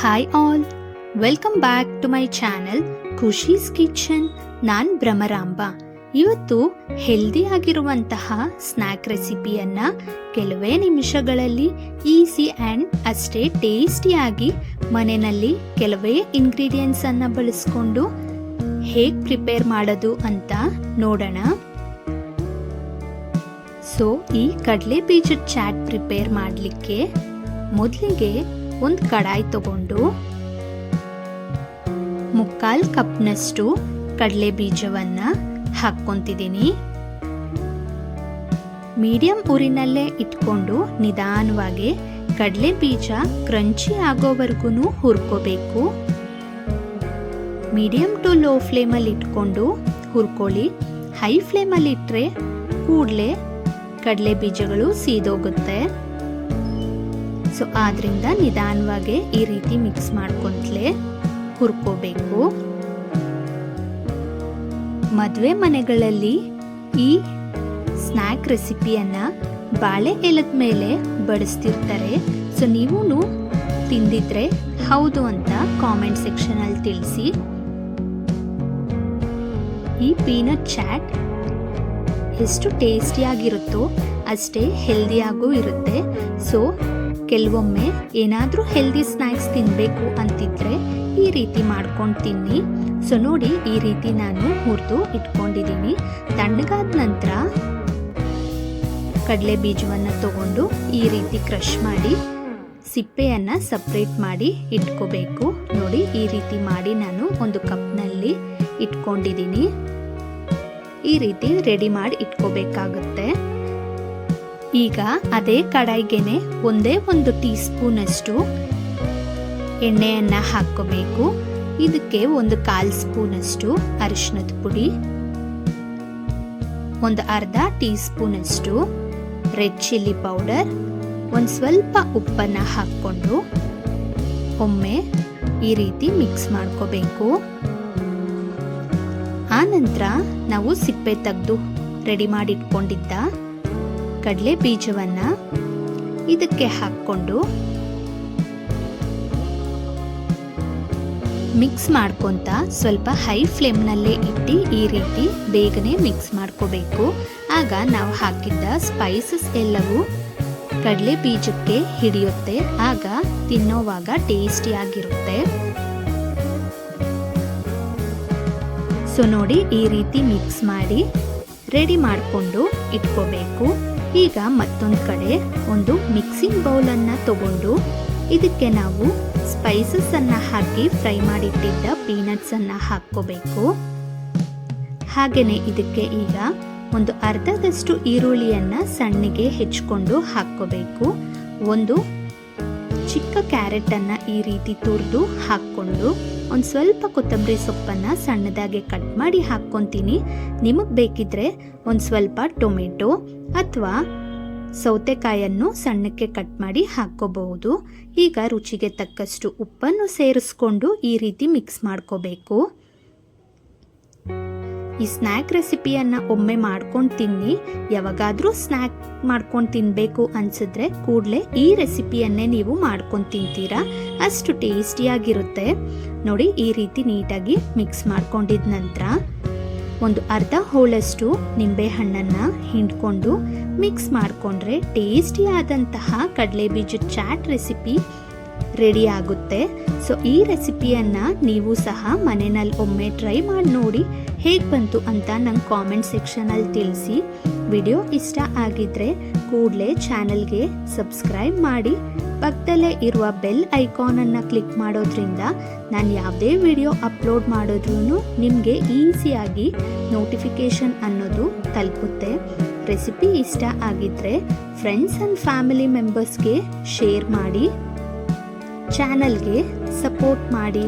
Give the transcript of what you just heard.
Hi all welcome back to my channel Khushi's kitchen ನಾನು ಭ್ರಮರಾಂಬ. ಇವತ್ತು healthy ಆಗಿರುವಂತಹ snack ರೆಸಿಪಿಯನ್ನು ಕೆಲವೇ ನಿಮಿಷಗಳಲ್ಲಿ ಈಸಿ ಆ್ಯಂಡ್ ಅಷ್ಟೇ ಟೇಸ್ಟಿಯಾಗಿ ಮನೆಯಲ್ಲಿ ಕೆಲವೇ ಇಂಗ್ರೀಡಿಯೆಂಟ್ಸನ್ನು ಬಳಸ್ಕೊಂಡು ಹೇಗೆ ಪ್ರಿಪೇರ್ ಮಾಡೋದು ಅಂತ ನೋಡೋಣ. ಸೊ ಈ ಕಡಲೆ ಬೀಜದ ಚಾಟ್ ಪ್ರಿಪೇರ್ ಮಾಡಲಿಕ್ಕೆ ಮೊದಲಿಗೆ ಒಂದು ಕಡಾಯಿ ತಗೊಂಡು ಮುಕ್ಕಾಲ್ ಕಪ್ನಷ್ಟು ಕಡಲೆ ಬೀಜವನ್ನ ಹಾಕ್ಕೊತಿದ್ದೀನಿ. ಮೀಡಿಯಂ ಊರಿನಲ್ಲೇ ಇಟ್ಕೊಂಡು ನಿಧಾನವಾಗಿ ಕಡಲೆ ಬೀಜ ಕ್ರಂಚಿ ಆಗೋವರೆಗೂ ಹುರ್ಕೋಬೇಕು. ಮೀಡಿಯಂ ಟು ಲೋ ಫ್ಲೇಮಲ್ಲಿ ಇಟ್ಕೊಂಡು ಹುರ್ಕೊಳ್ಳಿ. ಹೈ ಫ್ಲೇಮಲ್ಲಿ ಇಟ್ಟರೆ ಕೂಡಲೇ ಕಡಲೆ ಬೀಜಗಳು ಸೀದೋಗುತ್ತೆ. ಸೊ ಆದ್ರಿಂದ ನಿಧಾನವಾಗಿ ಈ ರೀತಿ ಮಿಕ್ಸ್ ಮಾಡ್ಕೊಂತಲೇ ಹುರ್ಕೋಬೇಕು. ಮದುವೆ ಮನೆಗಳಲ್ಲಿ ಈ ಸ್ನ್ಯಾಕ್ ರೆಸಿಪಿಯನ್ನ ಬಾಳೆ ಎಲದ ಮೇಲೆ ಬಡಿಸ್ತಿರ್ತಾರೆ. ಸೊ ನೀವು ತಿಂದಿದ್ರೆ ಹೌದು ಅಂತ ಕಾಮೆಂಟ್ ಸೆಕ್ಷನಲ್ಲಿ ತಿಳಿಸಿ. ಈ ಪೀನಟ್ ಚಾಟ್ ಎಷ್ಟು ಟೇಸ್ಟಿಯಾಗಿರುತ್ತೋ ಅಷ್ಟೇ ಹೆಲ್ದಿಯಾಗೂ ಇರುತ್ತೆ. ಸೊ ಕೆಲವೊಮ್ಮೆ ಏನಾದರೂ ಹೆಲ್ದಿ ಸ್ನ್ಯಾಕ್ಸ್ ತಿನ್ನಬೇಕು ಅಂತಿದ್ರೆ ಈ ರೀತಿ ಮಾಡ್ಕೊಂಡು ತಿನ್ನಿ ಸೊ ನೋಡಿ ಈ ರೀತಿ ನಾನು ಹುರಿದು ಇಟ್ಕೊಂಡಿದ್ದೀನಿ. ತಣ್ಣಗಾದ ನಂತರ ಕಡಲೆ ಬೀಜವನ್ನು ತಗೊಂಡು ಈ ರೀತಿ ಕ್ರಷ್ ಮಾಡಿ, ಸಿಪ್ಪೆಯನ್ನು ಸಪ್ರೇಟ್ ಮಾಡಿ ಇಟ್ಕೋಬೇಕು. ನೋಡಿ ಈ ರೀತಿ ಮಾಡಿ ನಾನು ಒಂದು ಕಪ್ನಲ್ಲಿ ಇಟ್ಕೊಂಡಿದ್ದೀನಿ. ಈ ರೀತಿ ರೆಡಿ ಮಾಡಿ ಇಟ್ಕೋಬೇಕಾಗುತ್ತೆ. ಈಗ ಅದೇ ಕಡಾಯಿಗೆನೆ ಒಂದೇ ಒಂದು ಟೀ ಸ್ಪೂನಷ್ಟು ಎಣ್ಣೆಯನ್ನು ಹಾಕ್ಕೋಬೇಕು. ಇದಕ್ಕೆ ಒಂದು ಕಾಲು ಸ್ಪೂನಷ್ಟು ಅರಿಶಿನದ ಪುಡಿ, ಒಂದು ಅರ್ಧ ಟೀ ಸ್ಪೂನಷ್ಟು ರೆಡ್ ಚಿಲ್ಲಿ ಪೌಡರ್, ಒಂದು ಸ್ವಲ್ಪ ಉಪ್ಪನ್ನು ಹಾಕ್ಕೊಂಡು ಒಮ್ಮೆ ಈ ರೀತಿ ಮಿಕ್ಸ್ ಮಾಡ್ಕೋಬೇಕು. ಆನಂತರ ನಂತರ ನಾವು ಸಿಪ್ಪೆ ತೆಗೆದು ರೆಡಿ ಮಾಡಿ ಇಟ್ಕೊಂಡಿದ್ದ ಕಡಲೆ ಬೀಜವನ್ನು ಇದಕ್ಕೆ ಹಾಕ್ಕೊಂಡು ಮಿಕ್ಸ್ ಮಾಡ್ಕೊತ ಸ್ವಲ್ಪ ಹೈ ಫ್ಲೇಮ್ನಲ್ಲೇ ಇಟ್ಟು ಈ ರೀತಿ ಬೇಗನೆ ಮಿಕ್ಸ್ ಮಾಡ್ಕೋಬೇಕು. ಆಗ ನಾವು ಹಾಕಿದ್ದ ಸ್ಪೈಸಸ್ ಎಲ್ಲವೂ ಕಡಲೆ ಬೀಜಕ್ಕೆ ಹಿಡಿಯುತ್ತೆ. ಆಗ ತಿನ್ನೋವಾಗ ಟೇಸ್ಟಿಯಾಗಿರುತ್ತೆ ಸೊ ನೋಡಿ ಈ ರೀತಿ ಮಿಕ್ಸ್ ಮಾಡಿ ರೆಡಿ ಮಾಡಿಕೊಂಡು ಇಟ್ಕೋಬೇಕು. ಈಗ ಮತ್ತೊಂದು ಕಡೆ ಒಂದು ಮಿಕ್ಸಿಂಗ್ ಬೌಲನ್ನು ತಗೊಂಡು ಇದಕ್ಕೆ ನಾವು ಸ್ಪೈಸಸನ್ನು ಹಾಕಿ ಫ್ರೈ ಮಾಡಿಟ್ಟಿದ್ದ ಪೀನಟ್ಸನ್ನು ಹಾಕ್ಕೋಬೇಕು. ಹಾಗೆಯೇ ಇದಕ್ಕೆ ಈಗ ಒಂದು ಅರ್ಧದಷ್ಟು ಈರುಳ್ಳಿಯನ್ನು ಸಣ್ಣಗೆ ಹೆಚ್ಚಿಕೊಂಡು ಹಾಕ್ಕೋಬೇಕು. ಒಂದು ಚಿಕ್ಕ ಕ್ಯಾರೆಟ್ ಅನ್ನ ಈ ರೀತಿ ತುರಿದು ಹಾಕ್ಕೊಂಡು ಒಂದು ಸ್ವಲ್ಪ ಕೊತ್ತಂಬರಿ ಸೊಪ್ಪನ್ನು ಸಣ್ಣದಾಗಿ ಕಟ್ ಮಾಡಿ ಹಾಕ್ಕೊತೀನಿ. ನಿಮಗೆ ಬೇಕಿದ್ರೆ ಒಂದು ಸ್ವಲ್ಪ ಟೊಮೆಟೊ ಅಥವಾ ಸೌತೆಕಾಯನ್ನು ಸಣ್ಣಕ್ಕೆ ಕಟ್ ಮಾಡಿ ಹಾಕ್ಕೋಬಹುದು. ಈಗ ರುಚಿಗೆ ತಕ್ಕಷ್ಟು ಉಪ್ಪನ್ನು ಸೇರಿಸ್ಕೊಂಡು ಈ ರೀತಿ ಮಿಕ್ಸ್ ಮಾಡ್ಕೋಬೇಕು. ಈ ಸ್ನ್ಯಾಕ್ ರೆಸಿಪಿಯನ್ನು ಒಮ್ಮೆ ಮಾಡ್ಕೊಂಡು ತಿನ್ನಿ. ಯಾವಾಗಾದರೂ ಸ್ನ್ಯಾಕ್ ಮಾಡ್ಕೊಂಡು ತಿನ್ನಬೇಕು ಅನ್ಸಿದ್ರೆ ಕೂಡಲೇ ಈ ರೆಸಿಪಿಯನ್ನೇ ನೀವು ಮಾಡ್ಕೊಂಡು ತಿಂತೀರಾ? ಅಷ್ಟು ಟೇಸ್ಟಿಯಾಗಿರುತ್ತೆ ನೋಡಿ, ಈ ರೀತಿ ನೀಟಾಗಿ ಮಿಕ್ಸ್ ಮಾಡ್ಕೊಂಡಿದ ನಂತರ ಒಂದು ಅರ್ಧ ಹೋಳಷ್ಟು ನಿಂಬೆ ಹಣ್ಣನ್ನು ಹಿಂಡ್ಕೊಂಡು ಮಿಕ್ಸ್ ಮಾಡಿಕೊಂಡ್ರೆ ಟೇಸ್ಟಿಯಾದಂತಹ ಕಡಲೆ ಬೀಜದ ಚಾಟ್ ರೆಸಿಪಿ ರೆಡಿ ಆಗುತ್ತೆ. ಸೊ ಈ ರೆಸಿಪಿಯನ್ನು ನೀವು ಸಹ ಮನೆಯಲ್ಲಿ ಒಮ್ಮೆ ಟ್ರೈ ಮಾಡಿ ನೋಡಿ ಹೇಗೆ ಬಂತು ಅಂತ ನಂಗೆ ಕಾಮೆಂಟ್ ಸೆಕ್ಷನಲ್ಲಿ ತಿಳಿಸಿ. ವಿಡಿಯೋ ಇಷ್ಟ ಆಗಿದ್ದರೆ ಕೂಡಲೇ ಚಾನಲ್ಗೆ ಸಬ್ಸ್ಕ್ರೈಬ್ ಮಾಡಿ. ಪಕ್ಕದಲ್ಲೇ ಇರುವ ಬೆಲ್ ಐಕಾನನ್ನು ಕ್ಲಿಕ್ ಮಾಡೋದ್ರಿಂದ ನಾನು ಯಾವುದೇ ವಿಡಿಯೋ ಅಪ್ಲೋಡ್ ಮಾಡಿದ್ರೂ ನಿಮಗೆ ಈಸಿಯಾಗಿ ನೋಟಿಫಿಕೇಷನ್ ಅನ್ನೋದು ತಲುಪುತ್ತೆ. ರೆಸಿಪಿ ಇಷ್ಟ ಆಗಿದ್ದರೆ ಫ್ರೆಂಡ್ಸ್ ಆ್ಯಂಡ್ ಫ್ಯಾಮಿಲಿ ಮೆಂಬರ್ಸ್ಗೆ ಶೇರ್ ಮಾಡಿ. ಚಾನಲ್ಗೆ ಸಪೋರ್ಟ್ ಮಾಡಿ.